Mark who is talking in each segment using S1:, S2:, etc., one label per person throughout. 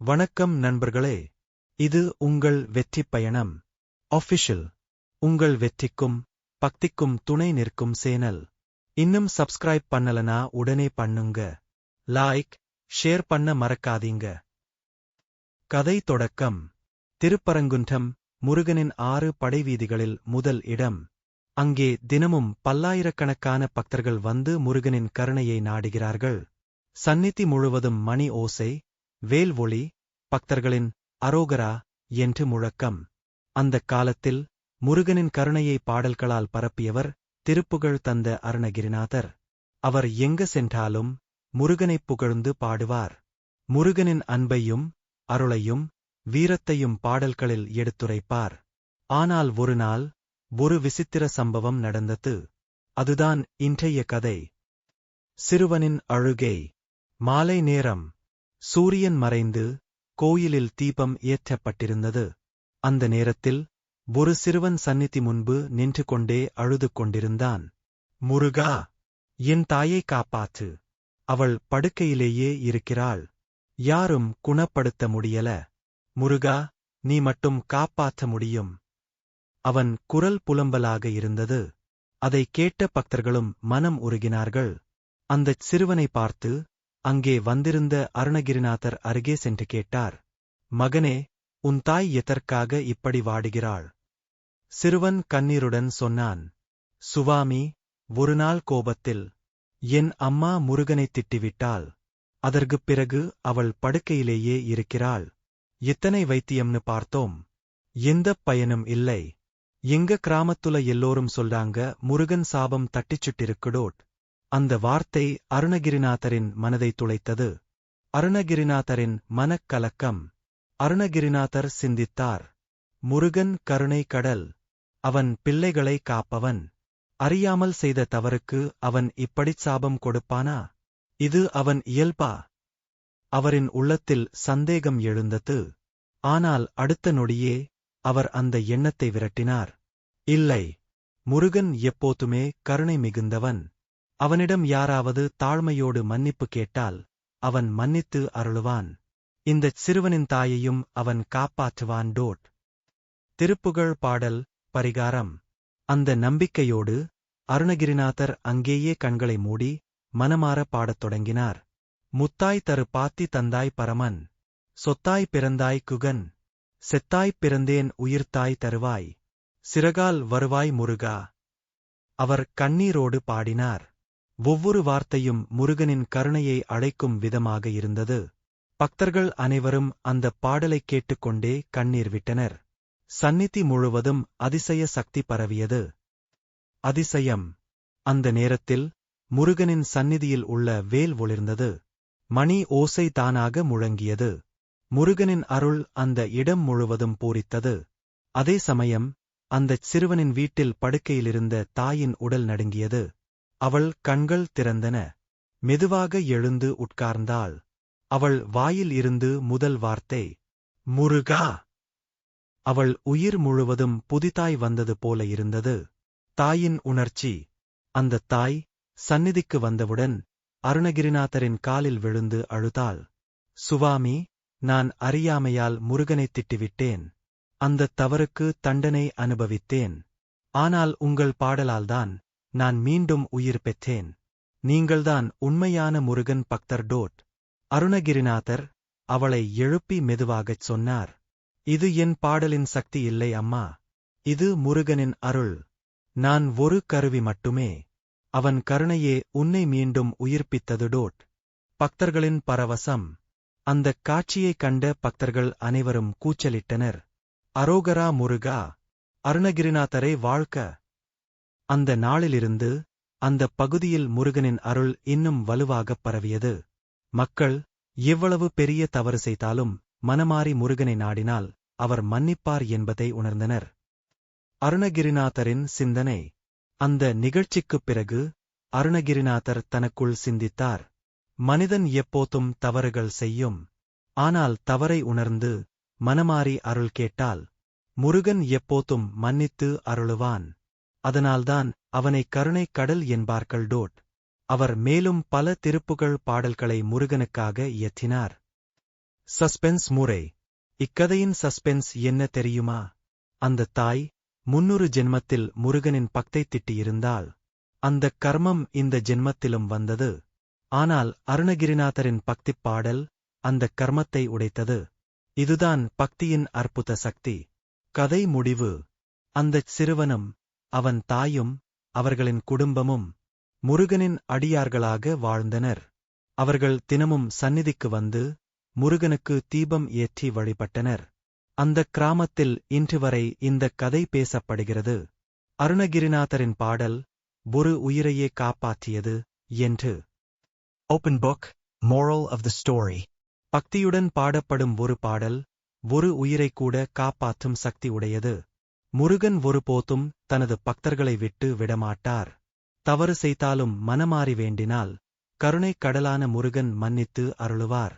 S1: வணக்கம் நண்பர்களே. இது உங்கள் வெற்றிப் பயணம். ஆஃபிஷியல் உங்கள் வெற்றிக்கும் பக்திக்கும் துணை நிற்கும் சேனல். இன்னும் சப்ஸ்கிரைப் பண்ணலனா உடனே பண்ணுங்க. லைக் ஷேர் பண்ண மறக்காதீங்க. கதை தொடக்கம். திருப்பரங்குன்றம் முருகனின் ஆறு படைவீதிகளில் முதல் இடம். அங்கே தினமும் பல்லாயிரக்கணக்கான பக்தர்கள் வந்து முருகனின் கருணையை நாடுகிறார்கள். சந்நிதி முழுவதும் மணி ஓசை வேல் ஒளி பக்தர்களின் அரோகரா என்று முழக்கம். அந்தக் காலத்தில் முருகனின் கருணையை பாடல்களால் பரப்பியவர் திருப்புகழ் தந்த அருணகிரிநாதர். அவர் எங்கு சென்றாலும் முருகனைப் புகழ்ந்து பாடுவார். முருகனின் அன்பையும் அருளையும் வீரத்தையும் பாடல்களில் எடுத்துரைப்பார். ஆனால் ஒரு நாள் ஒரு விசித்திர சம்பவம் நடந்தது. அதுதான் இன்றைய கதை. சிறுவனின் அழுகை. மாலை நேரம். சூரியன் மறைந்து கோயிலில் தீபம் ஏற்றப்பட்டிருந்தது. அந்த நேரத்தில் ஒரு சிறுவன் சந்நிதி முன்பு நின்று கொண்டே அழுது கொண்டிருந்தான். முருகா என் தாயை காப்பாற்று. அவள் படுக்கையிலேயே இருக்கிறாள். யாரும் குணப்படுத்த முடியல. முருகா நீ மட்டும் காப்பாற்ற முடியும் அவன் குரல் புலம்பலாக இருந்தது. அதை கேட்ட பக்தர்களும் மனம் உருகினார்கள். அந்தச் சிறுவனை பார்த்து அங்கே வந்திருந்த அருணகிரிநாதர் அருகே சென்று கேட்டார் மகனே உன் தாய் எதற்காக இப்படி வாடுகிறாள்? சிறுவன் கண்ணீருடன் சொன்னான் சுவாமி ஒரு நாள் கோபத்தில் என் அம்மா முருகனை திட்டிவிட்டாள். அதற்குப் பிறகு அவள் படுக்கையிலேயே இருக்கிறாள். எத்தனை வைத்தியம்னு பார்த்தோம். எந்தப் பயனும் இல்லை. எங்க கிராமத்துல எல்லோரும் சொல்றாங்க முருகன் சாபம் தட்டிச்சுட்டிருக்குடோட் அந்த வார்த்தை அருணகிரிநாதரின் மனதை துளைத்தது. அருணகிரிநாதரின் மனக்கலக்கம். அருணகிரிநாதர் சிந்தித்தார். முருகன் கருணை கடல். அவன் பிள்ளைகளை காப்பவன். அறியாமல் செய்த தவறுக்கு அவன் இப்படிச் சாபம் கொடுப்பானா? இது அவன் இயல்பா? அவரின் உள்ளத்தில் சந்தேகம் எழுந்தது. ஆனால் அடுத்த நொடியே அவர் அந்த எண்ணத்தை விரட்டினார். இல்லை. முருகன் எப்போதுமே கருணை மிகுந்தவன். அவனிடம் யாராவது தாழ்மையோடு மன்னிப்பு கேட்டால் அவன் மன்னித்து அருளுவான். இந்தச் சிறுவனின் தாயையும் அவன் காப்பாற்றுவான். டோட். திருப்புகழ் பாடல் பரிகாரம். அந்த நம்பிக்கையோடு அருணகிரிநாதர் அங்கேயே கண்களை மூடி மனமாற பாடத் தொடங்கினார். முத்தாய் தரு பாத்தி தந்தாய் பரமன். சொத்தாய் பிறந்தாய் குகன். செத்தாய்ப் பிறந்தேன் உயிர்த்தாய் தருவாய். சிறகால் வருவாய் முருகா. அவர் கண்ணீரோடு பாடினார். ஒவ்வொரு வார்த்தையும் முருகனின் கருணையை அழைக்கும் விதமாக இருந்தது. பக்தர்கள் அனைவரும் அந்தப் பாடலைக் கேட்டுக்கொண்டே கண்ணீர் விட்டனர். சந்நிதி முழுவதும் அதிசய சக்தி பரவியது. அதிசயம். அந்த நேரத்தில் முருகனின் சந்நிதியில் உள்ள வேல் ஒளிர்ந்தது. மணி ஓசை தானாக முழங்கியது. முருகனின் அருள் அந்த இடம் முழுவதும் பூரித்தது. அதே சமயம் அந்தச் சிறுவனின் வீட்டில் படுக்கையிலிருந்த தாயின் உடல் நடுங்கியது. அவள் கண்கள் திறந்தன. மெதுவாக எழுந்து உட்கார்ந்தாள். அவள் வாயில் இருந்து முதல் வார்த்தை முருகா! அவள் உயிர் முழுவதும் புதிதாய் வந்தது போல இருந்தது. தாயின் உணர்ச்சி அந்தத் தாய் சந்நிதிக்கு வந்தவுடன் அருணகிரிநாதரின் காலில் விழுந்து அழுதாள். சுவாமி நான் அறியாமையால் முருகனைத் திட்டிவிட்டேன். அந்தத் தவறுக்கு தண்டனை அனுபவித்தேன். ஆனால் உங்கள் பாடலால்தான் நான் மீண்டும் உயிர் பெற்றேன். நீங்கள்தான் உண்மையான முருகன் பக்தர் டோட். அருணகிரிநாதர் அவளை எழுப்பி மெதுவாகச் சொன்னார். இது என் பாடலின் சக்தி இல்லை அம்மா. இது முருகனின் அருள். நான் ஒரு கருவி மட்டுமே. அவன் கருணையே உன்னை மீண்டும் உயிர்ப்பித்தது டோட். பக்தர்களின் பரவசம். அந்தக் காட்சியைக் கண்ட பக்தர்கள் அனைவரும் கூச்சலிட்டனர். அரோகரா முருகா. அருணகிரிநாதரை வாழ்க்க அந்த நாளிலிருந்து அந்தப் பகுதியில் முருகனின் அருள் இன்னும் வலுவாகப் பரவியது. மக்கள் எவ்வளவு பெரிய தவறு செய்தாலும் மனமாறி முருகனை நாடினால் அவர் மன்னிப்பார் என்பதை உணர்ந்தனர். அருணகிரிநாதரின் சிந்தனை. அந்த நிகழ்ச்சிக்குப் பிறகு அருணகிரிநாதர் தனக்குள் சிந்தித்தார். மனிதன் எப்போதும் தவறுகள் செய்யும். ஆனால் தவறை உணர்ந்து மனமாறி அருள் கேட்டால் முருகன் எப்போதும் மன்னித்து அருளுவான். அதனால்தான் அவனை கருணை கடல் என்பார்கள் டோட். அவர் மேலும் பல திருப்புகழ் பாடல்களை முருகனுக்காக இயற்றினார். சஸ்பென்ஸ் முறை இக்கதையின் சஸ்பென்ஸ் என்ன தெரியுமா? அந்த தாய் முன்னூறு ஜென்மத்தில் முருகனின் பக்தை திட்டியிருந்தால் அந்தக் கர்மம் இந்த ஜென்மத்திலும் வந்தது. ஆனால் அருணகிரிநாதரின் பக்திப் பாடல் அந்தக் கர்மத்தை உடைத்தது. இதுதான் பக்தியின் அற்புத சக்தி. கதை முடிவு. அந்தச் சிறுவனும் அவன் தாயும் அவர்களின் குடும்பமும் முருகனின் அடியார்களாக வாழ்ந்தனர். அவர்கள் தினமும் சந்நிதிக்கு வந்து முருகனுக்கு தீபம் ஏற்றி வழிபட்டனர். அந்தக் கிராமத்தில் இன்று வரை இந்தக் கதை பேசப்படுகிறது. அருணகிரிநாதரின் பாடல் ஒரு உயிரையே காப்பாற்றியது என்று.
S2: Open book moral of the story
S1: பக்தியுடன் பாடப்படும் ஒரு பாடல் ஒரு உயிரை கூட காப்பாற்றும் சக்தி உடையது முருகன் ஒருபோதும் தனது பக்தர்களை விட்டு விடமாட்டார். தவறு செய்தாலும் மனமாறி வேண்டினால் கருணை கடலான முருகன் மன்னித்து அருளுவார்.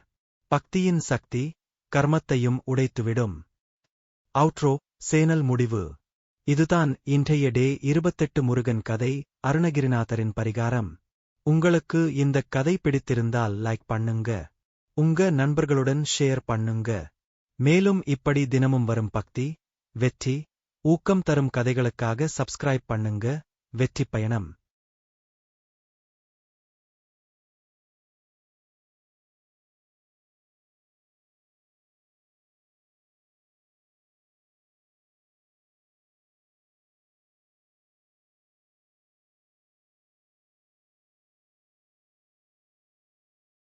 S1: பக்தியின் சக்தி கர்மத்தையும் உடைத்துவிடும். அவுட்ரோ சேனல் முடிவு. இதுதான் இன்றைய டே இருபத்தெட்டு முருகன் கதை அருணகிரிநாதரின் பரிகாரம். உங்களுக்கு இந்த கதை பிடித்திருந்தால் லைக் பண்ணுங்க. உங்க நண்பர்களுடன் ஷேர் பண்ணுங்க. மேலும் இப்படி தினமும் வரும் பக்தி வெற்றி ஊக்கம் தரும் கதைகளுக்காக சப்ஸ்கிரைப் பண்ணுங்க. வெற்றி பயணம்.